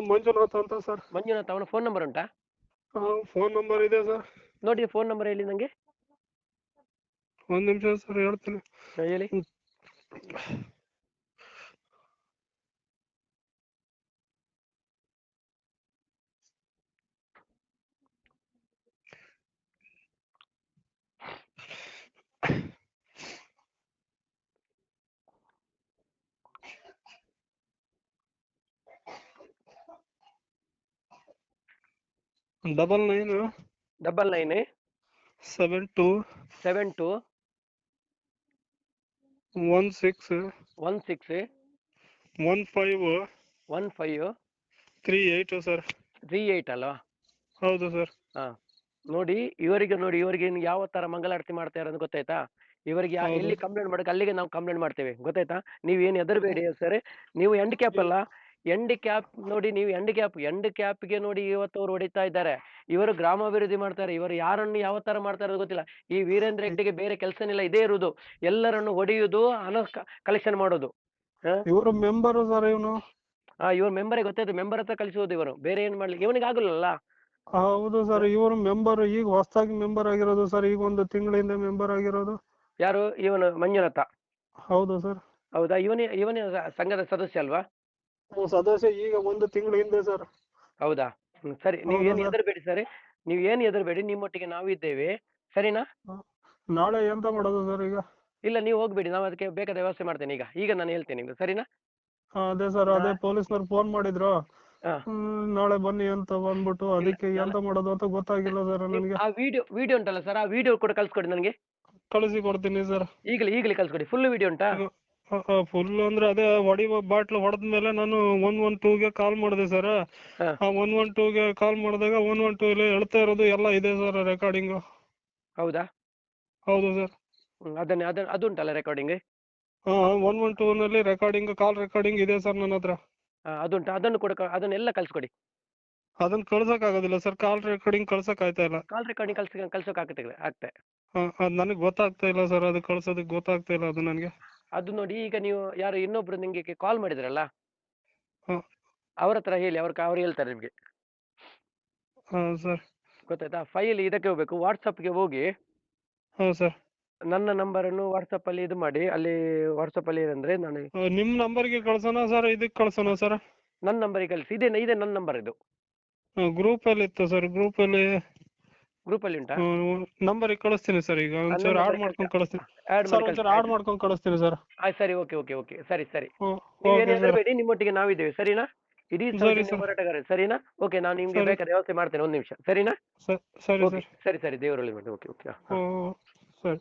ಮಂಜುನಾಥ್ ಅಂತ ಸರ್. ಮಂಜುನಾಥ್ ಅವನ ಫೋನ್ ನಂಬರ್ ಉಂಟಾ? ಫೋನ್ ನಂಬರ್ ಇದೆ ಸರ್. ನೋಡಿ ಫೋನ್ ನಂಬರ್ ಹೇಳಿ ನಂಗೆ? ಒಂದ್ ನಿಮಿಷ ಸರ್ ಹೇಳ್ತೀನಿ. ಹೇಳಿ. Double nine double nine seven two seven two one six one six one five one five three eight sir three eight ಅಲ್ವಾ ಹೌದು ಸರ್ ಹಾ. ನೋಡಿ ಇವರಿಗೆ ನೋಡಿ ಇವರಿಗೆ ಯಾವ ತರ ಮಂಗಳಾರತಿ ಮಾಡ್ತಾ ಅಂತ ಗೊತ್ತಾಯ್ತಾ? ಇವರಿಗೆ ಯಾ-. ಎಲ್ಲಿ ಕಂಪ್ಲೇಂಟ್ ಮಾಡಕ್ಕೆ ಅಲ್ಲಿಗೆ ನಾವು ಕಂಪ್ಲೇಂಟ್ ಮಾಡ್ತೇವೆ. ಗೊತ್ತಾಯ್ತಾ? ನೀವು ಏನು ಹೆದರ್ಬೇಡಿ ಸರ್ ನೀವು ಎಂಡ್ ಕ್ಯಾಪ್ ಅಲ್ಲ? ಎಂಡ್ ಕ್ಯಾಪ್ ನೋಡಿ ನೀವು ಎಂಡ್ ಕ್ಯಾಪ್ ಎಂಡ್ ಕ್ಯಾಪ್ಗೆ ನೋಡಿ ಇವತ್ತು ಅವ್ರು ಹೊಡಿತಾ ಇದ್ದಾರೆ. ಇವರು ಗ್ರಾಮಾಭಿವೃದ್ಧಿ ಮಾಡ್ತಾರೆ ಇವರು ಯಾರನ್ನು ಯಾವ ತರ ಮಾಡ್ತಾರೆ ಗೊತ್ತಿಲ್ಲ. ಈ ವೀರೇಂದ್ರ ಹೆಗ್ಡೆಗೆ ಬೇರೆ ಕೆಲಸನಿಲ್ಲ ಇದೇ ಇರುವುದು ಎಲ್ಲರನ್ನು ಹೊಡೆಯುವುದು ಹಣ ಕಲೆಕ್ಷನ್ ಮಾಡೋದು. ಇವರು ಮೆಂಬರ್ ಸರ್ ಇವನು. ಆ ಇವ್ರ ಮೆಂಬರ್ ಗೊತ್ತಾಯ್ತು ಮೆಂಬರ್ ಹತ್ರ ಕಳಿಸೋದು ಇವರು. ಬೇರೆ ಏನ್ ಮಾಡ್ಲಿಕ್ಕೆ ಇವನಿಗೆ ಆಗಲ್ಲ ಹೌದು ಸರ್ ಇವರು ಮೆಂಬರ್ ಈಗ ಹೊಸದಾಗಿ ಮೆಂಬರ್ ಆಗಿರೋದು ಸರ್ ಈಗ ಒಂದು ತಿಂಗಳಿಂದ ಮೆಂಬರ್ ಆಗಿರೋದು. ಯಾರು? ಇವನು ಮಂಜುನಾಥ. ಹೌದು ಸರ್. ಹೌದಾ? ಇವನೇ ಇವನೇ ಸಂಘದ ಸದಸ್ಯ ಅಲ್ವಾ? ಸದಸ್ಯ ಈಗ ಒಂದು ತಿಂಗಳ ಹಿಂದೆ ಸರ್ ಹೌದಾ? ಹ್ಮ್, ಸರಿ ನೀವು ಏನ್ ಏನು. ಹೆದರ್ಬೇಡಿ ಸರ್ ನೀವು ಏನು ಹೆದರ್ಬೇಡಿ ನಿಮ್ಮೊಟ್ಟಿಗೆ ನಾವು ಇದ್ದೇವೆ. ಸರಿನಾ? ನಾಳೆ ಎಂತ ಮಾಡೋದು ಸರ್ ಈಗ? ಇಲ್ಲ ನೀವು ಹೋಗ್ಬೇಡಿ ನಾವು ಅದಕ್ಕೆ ಬೇಕಾದ ವ್ಯವಸ್ಥೆ ಮಾಡ್ತೇನೆ. ಈಗ ಈಗ ನಾನು ಹೇಳ್ತೇನೆ ನಿಮ್ಗೆ ಸರಿನಾ? ಹಾ, ಅದೇ ಸರ್ ಅದೇ ಪೊಲೀಸ್ನವ್ರು ಫೋನ್ ಮಾಡಿದ್ರು. ಹಾ. ಹ್ಮ್, ನಾಳೆ ಬನ್ನಿ ಅಂತ ಬಂದ್ಬಿಟ್ಟು ಅದಕ್ಕೆ ಎಂತ ಮಾಡೋದು ಅಂತ ಗೊತ್ತಾಗಿಲ್ಲ ಸರ್ ನನಗೆ. ಆ ವಿಡಿಯೋ ವಿಡಿಯೋ ಉಂಟಲ್ಲ ಸರ್ ಆ ವಿಡಿಯೋ ಕೂಡ ಕಳ್ಸ್ಕೊಡಿ ನನಗೆ. ಕಳಿಸಿ ಕೊಡ್ತೀನಿ ಸರ್ ಈಗಲೇ ಈಗಲೇ ಕಳ್ಸ್ಕೊಡಿ ಫುಲ್ ವಿಡಿಯೋ ಉಂಟಾ? ಫುಲ್ ಅಂದ್ರೆ ಅದೇ ಹೊಡಿವ ಬಾಟ್ಲು ಹೊಡೆದ್ಮೇಲೆ ನಾನು ಒನ್ ಒನ್ ಟೂಗೆ ಕಾಲ್ ಮಾಡಿದೆ ಸರ್ ಒನ್ ಒನ್ ಟೂಗೆ ಕಾಲ್ ಮಾಡಿದಾಗ ಒನ್ ಒನ್ ಟೂ ಇಲ್ಲಿ ಹೇಳ್ತಾ ಇರೋದು ಎಲ್ಲ ಇದೆ ಸರ್ ರೆಕಾರ್ಡಿಂಗು ಹೌದಾ? ಹೌದು ಸರ್ ಅದನ್ನೇ ಅದನ್ನ ಅದು ಉಂಟಲ್ಲ ರೆಕಾರ್ಡಿಂಗ್ ಹಾ ಒನ್ ಒನ್ ಟೂ ನಲ್ಲಿ ರೆಕಾರ್ಡಿಂಗ್ ಕಾಲ್ ರೆಕಾರ್ಡಿಂಗ್ ಇದೆ ಸರ್ ನನ್ನ ಹತ್ರ. ಅದುಂಟು ಅದನ್ನು ಕೂಡ ಕ- ಅದನ್ನೆಲ್ಲ ಕಳ್ಸ್ಕೊಡಿ. ಅದನ್ನ ಕಳ್ಸಕ್ ಆಗೋದಿಲ್ಲ ಸರ್ ಕಾಲ್ ರೆಕಾರ್ಡಿಂಗ್ ಕಳ್ಸಕ್ ಆಯ್ತಾ ಇಲ್ಲ. ಕಾಲ್ ರೆಕಾರ್ಡಿಂಗ್ ಕಳ್ಸ ಕಳ್ಸೋಕೆ ಆಗ್ತದೆ ಅದ್ ನನಗೆ ಗೊತ್ತಾಗ್ತಾ ಇಲ್ಲ ಸರ್ ಅದು ಕಳ್ಸೋದಕ್ಕೆ ಗೊತ್ತಾಗ್ತಾ ಇಲ್ಲ ಅದು ನನಗೆ. ಅದು ನೋಡಿ ಈಗ ನೀವು ಯಾರು ಇನ್ನೊಬ್ರು ನಿಮಗೆ ಕಾಲ್ ಮಾಡಿದ್ರಲ್ಲ? ಹ್ಮ್. ಅವ್ರ ಹತ್ರ ಹೇಳಿ ಅವ್ರ ಅವ್ರು ಹೇಳ್ತಾರೆ ನಿಮಗೆ. ಹೌದು ಸರ್. ಗೊತ್ತಾಯ್ತಾ? ಫೈಲ್ ಇದಕ್ಕೆ ಹೋಗ್ಬೇಕು ವಾಟ್ಸಪ್ಗೆ ಹೋಗಿ ಹೌದು ಸರ್. ನನ್ನ ನಂಬರನ್ನು ವಾಟ್ಸಪ್ ಅಲ್ಲಿ ಇದು ಮಾಡಿ ಅಲ್ಲಿ ವಾಟ್ಸಪ್ ಅಲ್ಲಿ ಏನಂದ್ರೆ ನಾನು ನಿಮ್ ನಂಬರ್ಗೆ ಕಳ್ಸೋಣ ಸರ್? ಇದಕ್ಕೆ ಕಳ್ಸೋಣ ಸರ್? ನನ್ನ ನಂಬರಿಗೆ ಕಳಿಸಿ. ಇದೇ ಇದೇ ನನ್ನ ನಂಬರ್ ಇದು. ಗ್ರೂಪ್ ಅಲ್ಲಿ ಇತ್ತು ಸರ್. ಗ್ರೂಪ್ ಅಲ್ಲಿ ಗ್ರೂಪ್ ಅಲ್ಲಿ ಉಂಟಾ ನಂಬರ್ ಕಳಿಸ್ತೀನಿ ಸರ್ ಈಗ ಒಂಚೂರು ಆಡ್ ಮಾಡ್ಕೊಂಡು ಕಳಿಸ್ತೀನಿ. ಆಡ್ ಸರ್ ಒಂಚೂರು ಆಡ್ ಮಾಡ್ಕೊಂಡು ಕಳಿಸ್ತೀನಿ ಸರ್ ಆಯ್ತು ಸರಿ ಓಕೆ ಓಕೆ ಓಕೆ ಸರಿ ಸರಿ. ಬೇಡಿ ನಿಮ್ಮೊಟ್ಟಿಗೆ ನಾವಿದ್ದೇವೆ ಸರಿನಾ? ಇಡೀ. ಹೋರಾಟಗಾರ ಸರಿನಾ? ಓಕೆ ನಾನು ನಿಮ್ಗೆ ಬೇಕಾದ್ರೆ ಬೇಕಾದ ವ್ಯವಸ್ಥೆ ಮಾಡ್ತೇನೆ ಒಂದು ನಿಮಿಷ. ಸರಿನಾ? ಸರಿ ಸರ್ ಸರಿ. ದೇವರಲ್ಲಿ ಮಾಡಿ ಓಕೆ ಓಕೆ ಹಾ ಸರಿ.